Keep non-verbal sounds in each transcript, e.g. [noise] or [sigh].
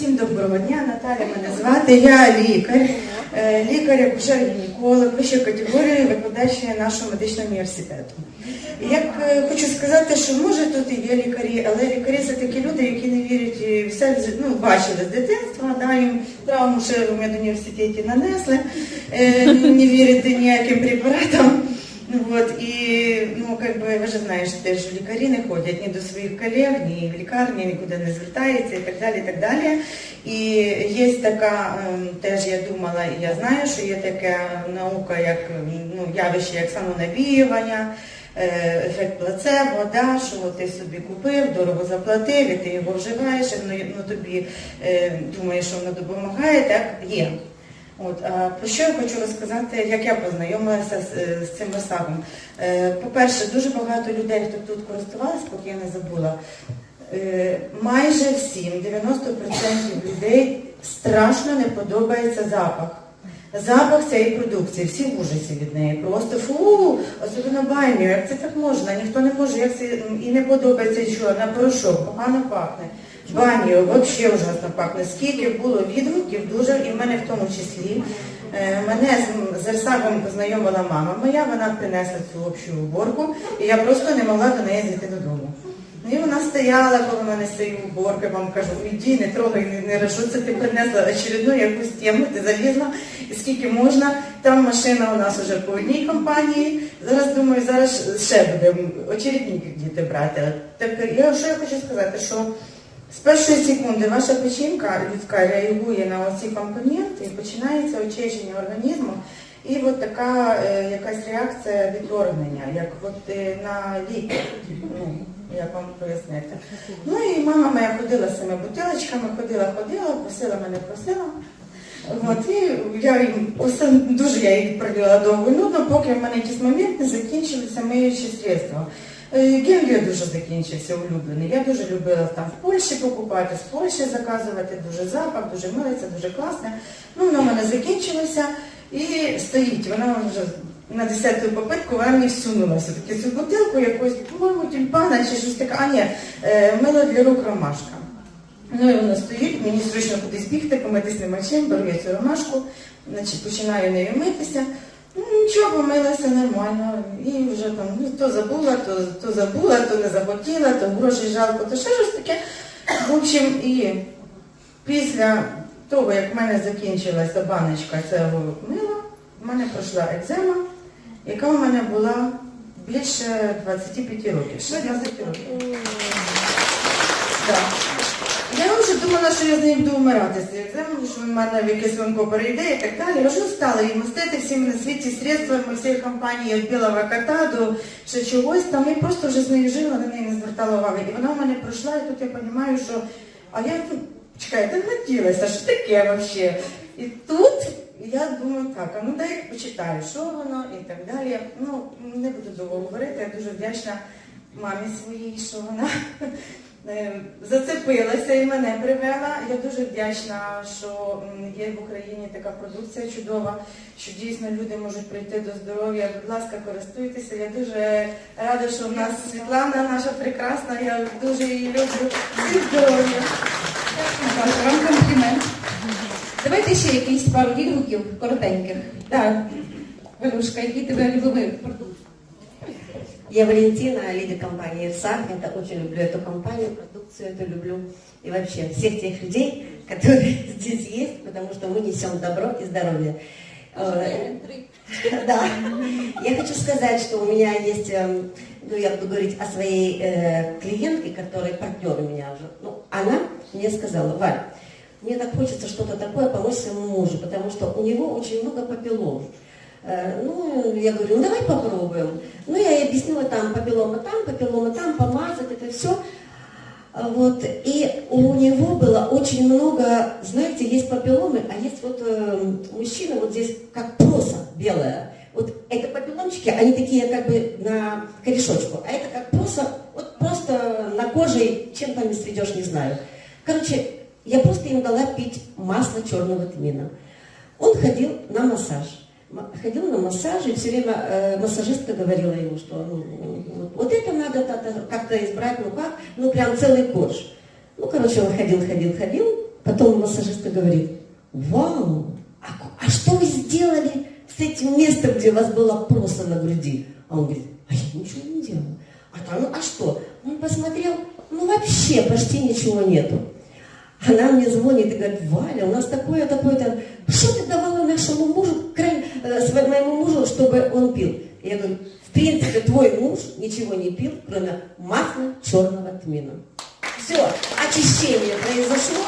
Всім доброго дня, Наталя мене звати. Я лікар, е, лікар, акушер-гінеколог, вищої категорії, викладач нашого медичного університету. Як е, хочу сказати, що може тут і є лікарі, але лікарі це такі люди, які не вірять і все ну, бачили з дитинства, да, їм травму ще в медуніверситеті нанесли, е, не вірити ніяким препаратам. Ну вот, і ну как би ви ж знаєте, теж лікарі не ходять ні до своїх колег, ні в лікарні, нікуди не звертаються і так далі. І так далі. І є така, теж я думала, і я знаю, що є така наука, як ну, явище, як самонавіювання, е, ефект плацебо, да, що ти собі купив, дорого заплатив, і ти його вживаєш, і ну, тобі е, думаєш, що воно допомагає, так є. От, а про що я хочу розказати, як я познайомилася з, е, з цим розсадом. Е, По-перше, дуже багато людей, хто тут користувалися, поки я не забула. Е, Майже всім, 90% людей страшно не подобається запах. Запах цієї продукції, всі в ужасі від неї. Просто фу, особливо баню, як це так можна? Ніхто не може, як це і не подобається, що на порошок, погано пахне. Баню, взагалі ужасно пахне. Скільки було відгуків, дуже, і в мене в тому числі. Е, Мене з, з познайомила мама моя, вона принесла цю общу уборку, і я просто не могла до неї зайти додому. І вона стояла, коли мене стоїть уборка, я вам кажу, іди, не трогай, не, не що це ти принесла очередну якусь тему, ти залізла, і скільки можна. Там машина у нас вже по одній компанії. Зараз думаю, зараз ще будемо очередні діти брати. Так я що я хочу сказати, що з першої секунди ваша печінка людська реагує на оці компоненти починається очищення організму. І от така е, якась реакція відторгнення, як от е, на ліки. Ну, як вам пояснити. Ну і мама моя ходила з цими бутилочками, ходила, ходила, просила мене, просила. От, і я їм осам- дуже я їх приділа довго нудно, поки в мене якийсь момент не закінчилися миючі средства. Е, Гель дуже закінчився улюблений. Я дуже любила там в Польщі покупати, з Польщі заказувати, дуже запах, дуже милиться, дуже класне. Ну, воно в мене закінчилося і стоїть. Вона вже на 10-ту попитку вона мені всунулася таки цю бутилку якось, по-моєму, тюльпана чи щось таке. А ні, е, мило для рук ромашка. Ну і воно стоїть, мені срочно кудись бігти, помитись нема чим, беру я цю ромашку, значить, починаю нею митися. Нічого, помилася нормально. І вже там ну, то забула, то, то забула, то не захотіла, то грошей жалко, то ще щось таке. В общем, і після того, як в мене закінчилася баночка цього мила, в мене пройшла екзема, яка у мене була більше 25 років. Ще 20 років. Так. Я вже думала, що я з нею буду вмирати з цією екземою, що в мене в якесь лунко перейде і так далі. Вже стала її мастити всіми на світі средствами всієї компанії від білого кота до ще чогось там. Я просто вже з нею жила, на неї не звертала уваги. І вона в мене пройшла, і тут я розумію, що а я ну, чекайте, наділася, що таке взагалі. І тут я думаю, так, а ну дай почитаю, що воно і так далі. Ну, не буду довго говорити, я дуже вдячна мамі своїй, що вона зацепилася і мене привела. Я дуже вдячна, що є в Україні така продукція чудова, що дійсно люди можуть прийти до здоров'я. Будь ласка, користуйтеся. Я дуже рада, що в нас Світлана наша прекрасна. Я дуже її люблю. Всім здоров'я. Вам комплімент. Давайте ще якісь пару відгуків коротеньких. Так, Валюшка, який тебе любимий продукт? Я Валентина, лидер компании «Ирсах». Я очень люблю эту компанию, продукцию эту люблю. И вообще всех тех людей, которые [laughs] здесь есть, потому что мы несем добро и здоровье. Э, Да. Я хочу сказать, что у меня есть, эм, ну я буду говорить о своей э, клиентке, которая партнер у меня уже. Ну, она мне сказала, Валь, мне так хочется что-то такое помочь своему мужу, потому что у него очень много папиллом. Э, Ну, я говорю, ну давай попробуем. Ну, я ей объяснила, там папиллома там, папиллома там, помазать это все. Вот, и у него было очень много, знаете, есть папилломы, а есть вот э, мужчина, вот здесь как проса белая. Вот это папилломчики, они такие как бы на корешочку, а это как проса, вот просто на коже, чем там не сведешь, не знаю. Короче, я просто им дала пить масло черного тмина. Он ходил на массаж. М- Ходил на массаж, и все время э, массажистка говорила ему, что ну, вот, вот это надо как-то избрать, ну как, ну прям целый корж. Ну, короче, он ходил, ходил, ходил, Потом массажистка говорит, вау, а, а что вы сделали с этим местом, где у вас было просто на груди? А он говорит, а я ничего не делал. А там, а что? Он посмотрел, ну вообще почти ничего нету. Она мне звонит и говорит, Валя, у нас такое, такое-то. Что ты давала нашему мужу, край- э, сво- моему мужу, чтобы он пил? Я говорю, в принципе, твой муж ничего не пил, кроме масла черного тмина. Все, очищение произошло,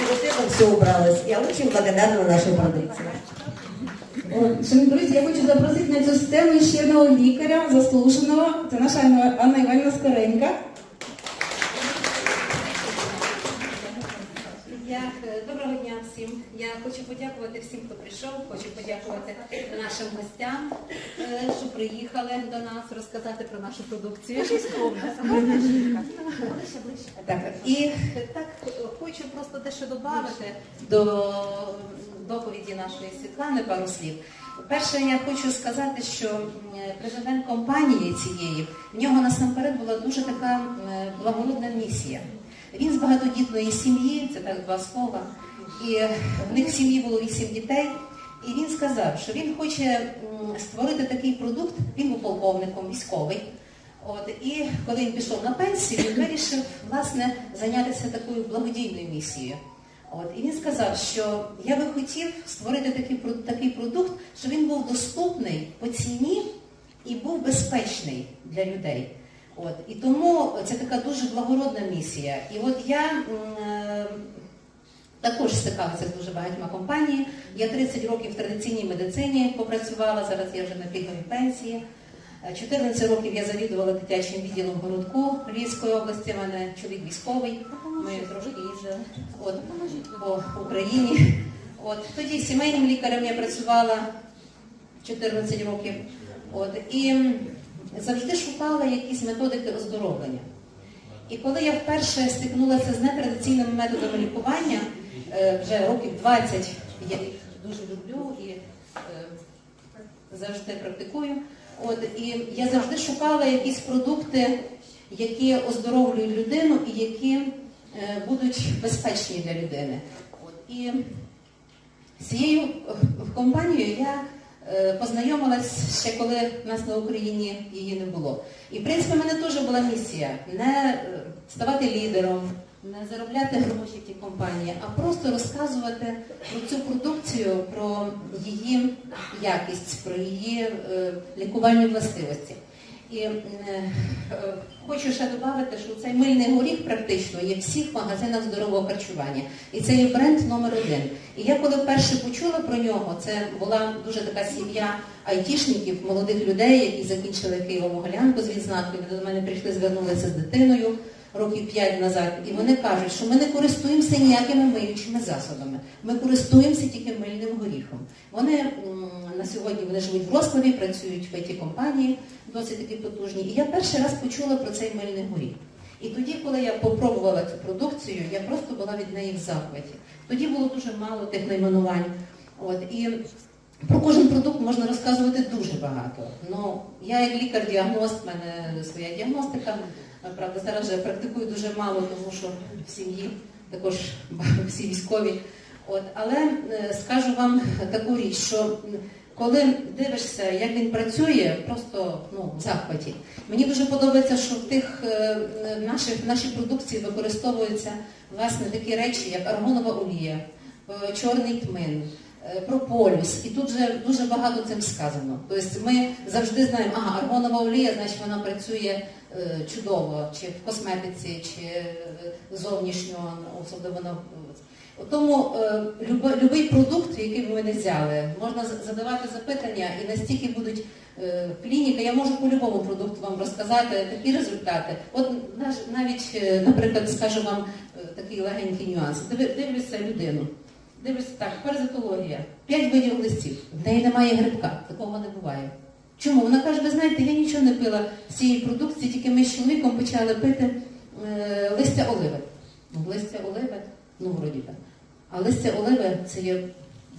и вот это все убралось. Я очень благодарна нашей продукции. От, Шановні друзі, я хочу запросити на цю сцену ще одного лікаря, заслуженого. Це наша Анна Анна Іванівна Скоренька. Я е, доброго дня всім. Я хочу подякувати всім, хто прийшов. Хочу подякувати нашим гостям, е, що приїхали до нас розказати про нашу продукцію. Так, і так хочу просто дещо додати до доповіді нашої Світлани пару слів. Перше, я хочу сказати, що президент компанії цієї в нього насамперед була дуже така благородна місія. Він з багатодітної сім'ї, це так два слова, і в них в сім'ї було вісім дітей. І він сказав, що він хоче створити такий продукт, він був полковником, військовий. От, і коли він пішов на пенсію, він вирішив власне зайнятися такою благодійною місією. От, і він сказав, що я би хотів створити такий, такий продукт, щоб він був доступний по ціні і був безпечний для людей. От, і тому це така дуже благородна місія. І от я е, також стикалася з дуже багатьма компаніями. Я 30 років в традиційній медицині попрацювала, зараз я вже на пільговій пенсії. Е, 14 років я завідувала дитячим відділом в городку Львівської області, в мене чоловік військовий, ми трошки їздили от, по Україні. От, тоді сімейним лікарем я працювала 14 років. От, і завжди шукала якісь методики оздоровлення. І коли я вперше стикнулася з нетрадиційними методами лікування, е, вже років 20, я їх дуже люблю і е, завжди практикую. От, і я завжди шукала якісь продукти, які оздоровлюють людину і які е, будуть безпечні для людини. От, і з цією компанією я познайомилась ще коли в нас на Україні її не було. І в принципі, в мене теж була місія не е, ставати лідером, не заробляти гроші в тій компанії, а просто розказувати про цю продукцію, про її якість, про її е, лікувальні властивості. І е, хочу ще додати, що цей мильний горіх практично є в всіх магазинах здорового харчування. І це є бренд номер один. І я коли вперше почула про нього, це була дуже така сім'я айтішників, молодих людей, які закінчили Києво-Могилянку з відзнакою. До мене прийшли, звернулися з дитиною років п'ять назад. І вони кажуть, що ми не користуємося ніякими миючими засобами. Ми користуємося тільки мильним горіхом. Вони на сьогодні вони живуть в Рославі, працюють в it компанії досить такі потужні. І я перший раз почула про цей мильний горіх. І тоді, коли я попробувала цю продукцію, я просто була від неї в захваті. Тоді було дуже мало тих найменувань. От, і про кожен продукт можна розказувати дуже багато. Ну, я як лікар-діагност, в мене своя діагностика. Правда, зараз вже практикую дуже мало, тому що в сім'ї також [laughs] всі військові. От, але е, скажу вам таку річ, що коли дивишся, як він працює, просто ну, в захваті. Мені дуже подобається, що в тих е, наших, нашій продукції використовуються власне такі речі, як аргонова олія, е, чорний тмин, е, прополюс. І тут же дуже багато цим сказано. Тобто ми завжди знаємо, ага, аргонова олія, значить вона працює е, чудово, чи в косметиці, чи е, зовнішньо, особливо на тому любий продукт, який б ми не взяли, можна задавати запитання і настільки будуть клініка, я можу по любому продукту вам розказати такі результати. От навіть, наприклад, скажу вам такий легенький нюанс. Дивлюся людину. Дивлюся так, паразитологія, п'ять видів листів, в неї немає грибка, такого не буває. Чому? Вона каже, ви знаєте, я нічого не пила з цієї продукції, тільки ми з чоловіком почали пити е, листя оливи. Ну, листя оливи, ну вроді так. А листя оливи це є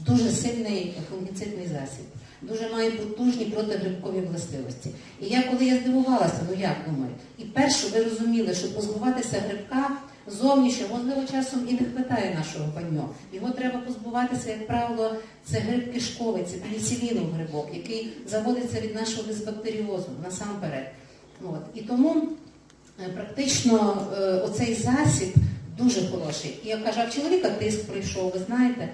дуже сильний фунгіцидний засіб, дуже має потужні протигрибкові властивості. І я коли я здивувалася, ну як думаю, і перше ви розуміли, що позбуватися грибка зовнішньо, можливо, часом і не вистачає нашого паньо. Його треба позбуватися, як правило, це гриб кишковий, це пеніцилінов грибок, який заводиться від нашого дисбактеріозу насамперед. От. І тому е, практично е, оцей засіб дуже хороший. І я кажу, в чоловіка тиск пройшов, ви знаєте,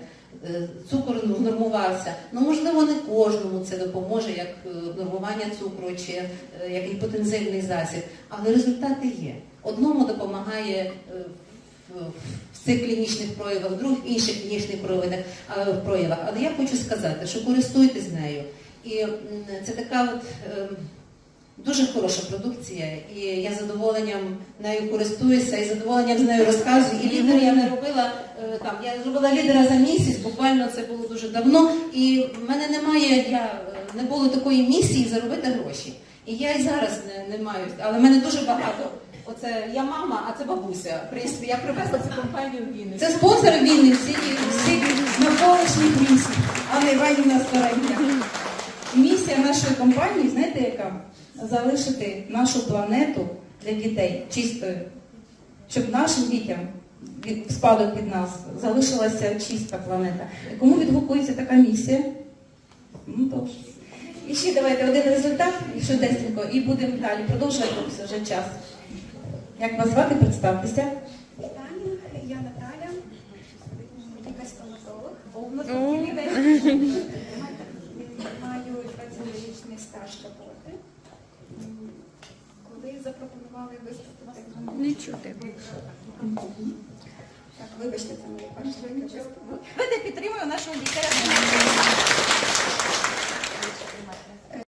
цукор нормувався. Ну, можливо, не кожному це допоможе, як е, нормування цукру чи е, як гіпотензивний засіб, але результати є. Одному допомагає е, в- в цих клінічних проявах, в других інших клінічних проявах. Але я хочу сказати, що користуйтесь нею. І це така от. Дуже хороша продукція, і я задоволенням нею користуюся, і задоволенням з нею розказую. І лідер я не робила е, там. Я зробила лідера за місяць, буквально це було дуже давно. І в мене немає, я е, не було такої місії заробити гроші. І я і зараз не, не маю, але в мене дуже багато. Оце я мама, а це бабуся. Принципі, я привезла цю компанію в Вінницю. Це спонсори Вінниці, всі навколишніх місць. Анна Іванівна Старенька. Місія нашої компанії, знаєте яка? Залишити нашу планету для дітей чистою, щоб нашим дітям від спадок від нас залишилася чиста планета. Кому відгукується така місія? Ну, тож. І ще давайте один результат, якщо десятко, і будемо далі продовжувати вже час. Як вас звати, представтеся? Вітання, я Наталя, лікар-стоматолог. Маю запропонували виступити, не чути. Так, вибачте, це моє перше виступ. Давайте підтримуємо нашого.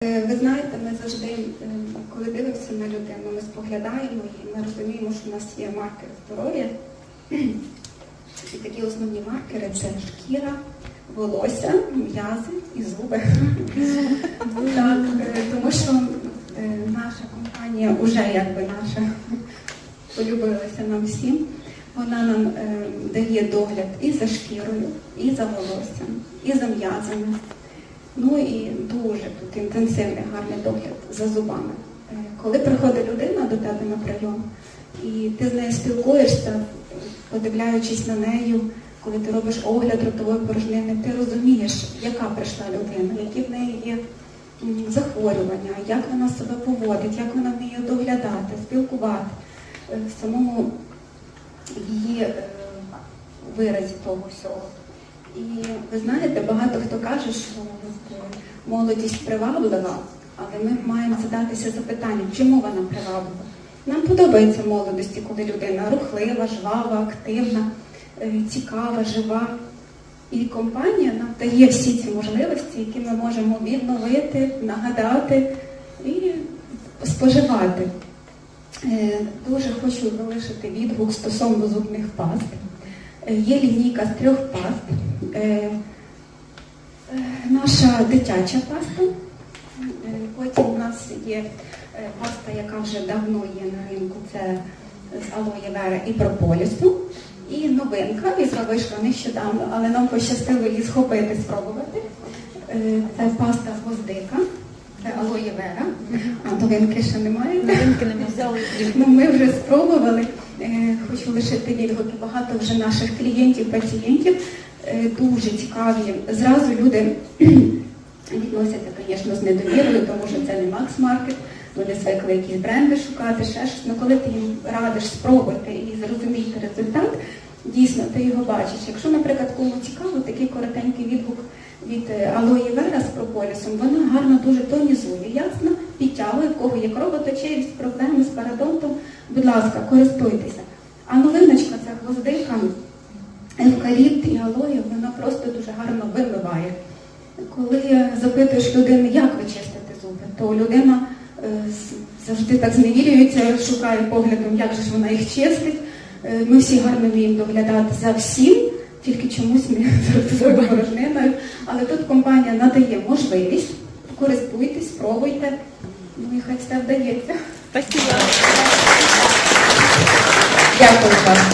Е, Ви знаєте, ми завжди, коли дивимося на людину, ми споглядаємо і ми розуміємо, що в нас є маркери здоров'я. І такі основні маркери це шкіра, волосся, м'язи і зуби. Так, е, тому що е, наша компанія вже якби наша полюбилася нам всім. Вона нам е, дає догляд і за шкірою, і за волоссям, і за м'язами. Ну і дуже тут інтенсивний гарний догляд за зубами. Е, Коли приходить людина до тебе на прийом, і ти з нею спілкуєшся, подивляючись на нею, коли ти робиш огляд ротової порожнини, ти розумієш, яка прийшла людина, які в неї є захворювання, як вона себе поводить, як вона вміє доглядати, спілкувати Е, в самому її е, виразі того всього. І ви знаєте, багато хто каже, що е, молодість приваблива, але ми маємо задатися запитанням, чому вона приваблива. Нам подобається молодості, коли людина рухлива, жвава, активна, е, цікава, жива. І компанія нам дає всі ці можливості, які ми можемо відновити, нагадати і споживати. Е, Дуже хочу залишити відгук стосовно зубних паст. Е, Є лінійка з трьох паст. Е, Наша дитяча паста. Потім у нас є паста, яка вже давно є на ринку, це з алоє вера і прополісу. І новинка, яка вийшла нещодавно, але нам пощастило її схопити, спробувати. Е, Це паста гвоздика, це алоє вера. А новинки ще немає. Новинки не Ну, ми вже спробували. Е, Хочу лишити відгуки. Багато вже наших клієнтів, пацієнтів е, дуже цікаві. Зразу люди [clears throat] відносяться, звісно, з недовірою, тому що це не Макс-маркет. Вони звикли якісь бренди шукати, ще щось. Ну коли ти їм радиш спробувати і зрозуміти результат, дійсно ти його бачиш. Якщо, наприклад, кому цікаво, такий коротенький відгук від е, алої вера з прополісом, вона гарно дуже тонізує, ясно, підтягує, в кого є кровоточивість, проблеми з парадонтом, будь ласка, користуйтеся. А новиночка це гвоздика, евкаліпт і алоє, вона просто дуже гарно вимиває. Коли запитуєш людину, як ви чистите зуби, то людина е, завжди так зневірюється, шукає поглядом, як же ж вона їх чистить. Е, Ми всі гарно вміємо доглядати за всім, тільки чомусь ми з ротовою порожниною. Але тут компанія надає можливість, користуйтесь, спробуйте, ну і хай все вдається. Дякую вам.